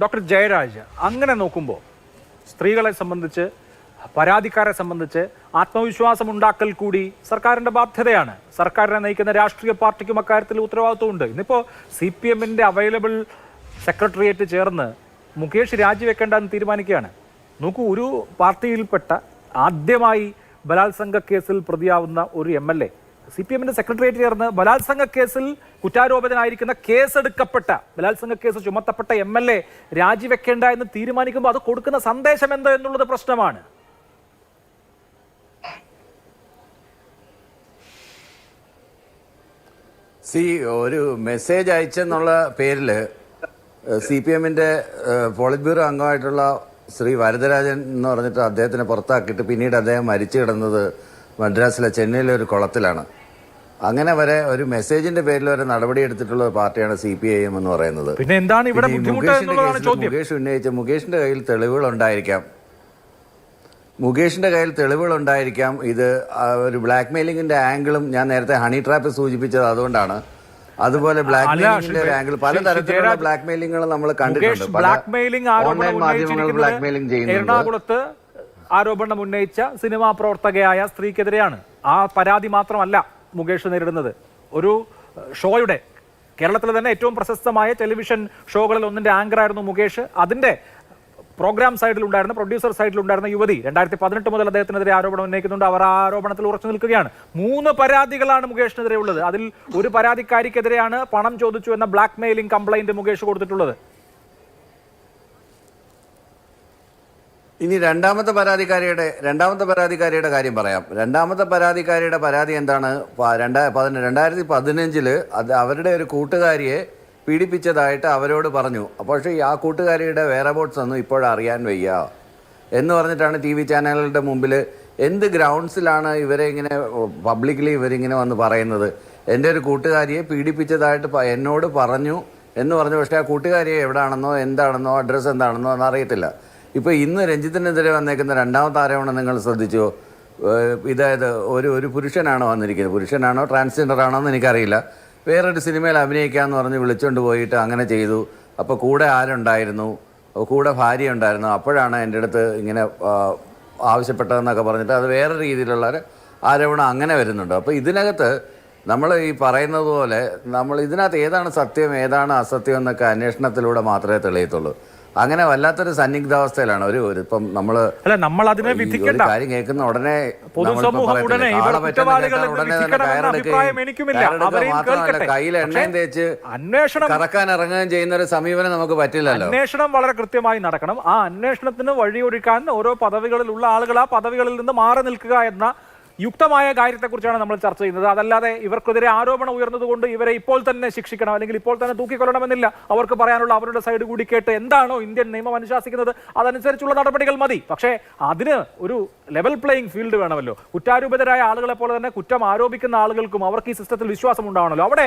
Doctor Jayaraj അങ്ങനെ നോക്കുമ്പോൾ സ്ത്രീകളെ സംബന്ധിച്ച് പരാതിക്കാരെ സംബന്ധിച്ച് ആത്മവിശ്വാസം ഉണ്ടാക്കൽ കൂടി സർക്കാരിന്റെ ബാധ്യതയാണ്. സർക്കാരിനെ നയിക്കുന്ന രാഷ്ട്രീയ പാർട്ടിക്കും അക്കാര്യത്തിൽ ഉത്തരവാദിത്വമുണ്ട്. ഇന്നിപ്പോൾ സി പി എമ്മിന്റെ അവൈലബിൾ സെക്രട്ടേറിയറ്റ് ചേർന്ന് മുകേഷ് രാജിവെക്കേണ്ടെന്ന് തീരുമാനിക്കുകയാണ്. നോക്കൂ ഒരു പാർട്ടിയിൽപ്പെട്ട ആദ്യമായി ബലാത്സംഗ കേസിൽ പ്രതിയാവുന്ന ഒരു M L A C P എമ്മിന്റെ സെക്രട്ടേറിയറ്റ് ചേർന്ന് ബലാത്സംഗ കേസിൽ കുറ്റാരോപിതനായിരിക്കുന്ന കേസെടുക്കപ്പെട്ട ബലാത്സംഗ കേസ് ചുമത്തപ്പെട്ട എം എൽ എ രാജിവെക്കേണ്ട എന്ന് തീരുമാനിക്കുമ്പോൾ അത് കൊടുക്കുന്ന സന്ദേശം എന്തോ എന്നുള്ളത് പ്രശ്നമാണ്. സി ഒരു മെസ്സേജ് അയച്ചെന്നുള്ള പേരിൽ സി പി എമ്മിന്റെ പോളിറ്റ് ബ്യൂറോ അംഗമായിട്ടുള്ള ശ്രീ വരദരാജൻ എന്ന് പറഞ്ഞിട്ട് അദ്ദേഹത്തിനെ പുറത്താക്കിയിട്ട് പിന്നീട് അദ്ദേഹം മരിച്ചു കിടന്നത് മദ്രാസിലെ ചെന്നൈയിലെ ഒരു കുളത്തിലാണ്. അങ്ങനെ വരെ ഒരു മെസ്സേജിന്റെ പേരിൽ വരെ നടപടി എടുത്തിട്ടുള്ള പാർട്ടിയാണ് സി പി ഐ എം എന്ന് പറയുന്നത്. പിന്നെ എന്താണ് ഇവിടെ മുകേഷ് ഉന്നയിച്ച മുകേഷിന്റെ കയ്യിൽ തെളിവുകൾ ഉണ്ടായിരിക്കാം മുകേഷിന്റെ കയ്യിൽ തെളിവുകൾ ഉണ്ടായിരിക്കാം ഇത് ഒരു ബ്ലാക്ക് മെയിലിംഗിന്റെ ആംഗിളും ഞാൻ നേരത്തെ ഹണി ട്രാപ്പ് സൂചിപ്പിച്ചത് അതുകൊണ്ടാണ്. അതുപോലെ ബ്ലാക്ക് മെയിലിംഗിന്റെ ഒരു ആംഗിൾ പലതരത്തിലുള്ള ബ്ലാക്ക് മെയിലിംഗുകൾ നമ്മൾ കണ്ടിട്ടുണ്ട്. ബ്ലാക്ക് മെയിലിംഗ് ഓൺലൈൻ മാധ്യമങ്ങൾ ബ്ലാക്ക് മെയിലിംഗ് ചെയ്യുന്നുണ്ട്. ആരോപണം ഉന്നയിച്ച സിനിമാ പ്രവർത്തകയായ സ്ത്രീക്കെതിരെയാണ്. ആ പരാതി മാത്രമല്ല മുകേഷ് നേരിടുന്നത്. ഒരു ഷോയുടെ കേരളത്തിലെ തന്നെ ഏറ്റവും പ്രശസ്തമായ ടെലിവിഷൻ ഷോകളിൽ ഒന്നിന്റെ ആങ്കർ ആയിരുന്നു മുകേഷ്. അതിന്റെ പ്രോഗ്രാം സൈഡിലുണ്ടായിരുന്ന പ്രൊഡ്യൂസർ സൈഡിലുണ്ടായിരുന്ന യുവതി രണ്ടായിരത്തി പതിനെട്ട് മുതൽ അദ്ദേഹത്തിനെതിരെ ആരോപണം ഉന്നയിക്കുന്നുണ്ട്. അവർ ആ ആരോപണത്തിൽ ഉറച്ചു നിൽക്കുകയാണ്. മൂന്ന് പരാതികളാണ് മുകേഷിനെതിരെ ഉള്ളത്. അതിൽ ഒരു പരാതിക്കാരിക്കെതിരെയാണ് പണം ചോദിച്ചു എന്ന ബ്ലാക്ക് മെയിലിംഗ് കംപ്ലൈന്റ് മുകേഷ് കൊടുത്തിട്ടുള്ളത്. ഇനി രണ്ടാമത്തെ പരാതിക്കാരിയുടെ രണ്ടാമത്തെ പരാതിക്കാരിയുടെ കാര്യം പറയാം. രണ്ടാമത്തെ പരാതിക്കാരിയുടെ പരാതി എന്താണ്? രണ്ടാ രണ്ടായിരത്തി പതിനഞ്ചിൽ അത് അവരുടെ ഒരു കൂട്ടുകാരിയെ പീഡിപ്പിച്ചതായിട്ട് അവരോട് പറഞ്ഞു. പക്ഷേ ഈ ആ കൂട്ടുകാരിയുടെ വേറബോട്ട്സ് ഒന്നും ഇപ്പോഴറിയാൻ വയ്യ. എന്ന് പറഞ്ഞിട്ടാണ് ടി വി ചാനലുകളുടെ മുമ്പിൽ എന്ത് ഗ്രൗണ്ട്സിലാണ് ഇവരെ ഇങ്ങനെ പബ്ലിക്കലി ഇവരിങ്ങനെ വന്ന് പറയുന്നത്? എന്റെ ഒരു കൂട്ടുകാരിയെ പീഡിപ്പിച്ചതായിട്ട് എന്നോട് പറഞ്ഞു എന്ന് പറഞ്ഞു. പക്ഷേ ആ കൂട്ടുകാരിയെ എവിടെയാണെന്നോ എന്താണെന്നോ അഡ്രസ്സ് എന്താണെന്നോ എന്നറിയത്തില്ല ഇപ്പോൾ ഇന്ന് രഞ്ജിത്തിനെതിരെ വന്നേക്കുന്ന രണ്ടാമത്തെ ആരോപണം നിങ്ങൾ ശ്രദ്ധിച്ചോ? ഇതായത് ഒരു ഒരു പുരുഷനാണോ വന്നിരിക്കുന്നത്? പുരുഷനാണോ ട്രാൻസ്ജെൻഡർ ആണോ എന്ന് എനിക്കറിയില്ല. വേറൊരു സിനിമയിൽ അഭിനയിക്കാമെന്ന് പറഞ്ഞ് വിളിച്ചുകൊണ്ട് പോയിട്ട് അങ്ങനെ ചെയ്തു. അപ്പോൾ കൂടെ ആരുണ്ടായിരുന്നു? കൂടെ ഭാര്യ ഉണ്ടായിരുന്നു. അപ്പോഴാണ് എന്റെ അടുത്ത് ഇങ്ങനെ ആവശ്യപ്പെട്ടതെന്നൊക്കെ പറഞ്ഞിട്ട് അത് വേറെ രീതിയിലുള്ള ആരോപണം അങ്ങനെ വരുന്നുണ്ട്. അപ്പോൾ ഇതിനകത്ത് നമ്മൾ ഈ പറയുന്നത് പോലെ നമ്മൾ ഇതിനകത്ത് ഏതാണ് സത്യം ഏതാണ് അസത്യം എന്നൊക്കെ അന്വേഷണത്തിലൂടെ മാത്രമേ തെളിയത്തുള്ളൂ. അങ്ങനെ വല്ലാത്തൊരു സന്നിഗ്ധാവസ്ഥയിലാണ് ഒരു ഒരു ഇപ്പം നമ്മൾ അല്ല നമ്മൾ അതിനെ വിധിക്കണ്ട. കാര്യം കേൾക്കുന്ന ഉടനെ മാത്രമല്ല. കയ്യിൽ എണ്ണയും തേച്ച് അന്വേഷണം കറക്കാൻ ഇറങ്ങുകയും ചെയ്യുന്ന ഒരു സമീപനം നമുക്ക് പറ്റില്ലല്ലോ. അന്വേഷണം വളരെ കൃത്യമായി നടക്കണം. ആ അന്വേഷണത്തിന് വഴിയൊരുക്കാൻ ഓരോ പദവികളിലുള്ള ആളുകൾ ആ പദവികളിൽ നിന്ന് മാറി നിൽക്കുക എന്ന യുക്തമായ കാര്യത്തെക്കുറിച്ചാണ് നമ്മൾ ചർച്ച ചെയ്യുന്നത്. അതല്ലാതെ ഇവർക്കെതിരെ ആരോപണം ഉയർന്നതുകൊണ്ട് ഇവരെ ഇപ്പോൾ തന്നെ ശിക്ഷിക്കണം അല്ലെങ്കിൽ ഇപ്പോൾ തന്നെ തൂക്കിക്കൊല്ലണമെന്നില്ല. അവർക്ക് പറയാനുള്ള അവരുടെ സൈഡ് കൂടി കേട്ട് എന്താണോ ഇന്ത്യൻ നിയമം അനുശാസിക്കുന്നത് അതനുസരിച്ചുള്ള നടപടികൾ മതി. പക്ഷേ അതിന് ഒരു ലെവൽ പ്ലേയിങ് ഫീൽഡ് വേണമല്ലോ. കുറ്റാരൂപിതരായ ആളുകളെ പോലെ തന്നെ കുറ്റം ആരോപിക്കുന്ന ആളുകൾക്കും അവർക്ക് ഈ സിസ്റ്റത്തിൽ വിശ്വാസം ഉണ്ടാവണമല്ലോ അവിടെ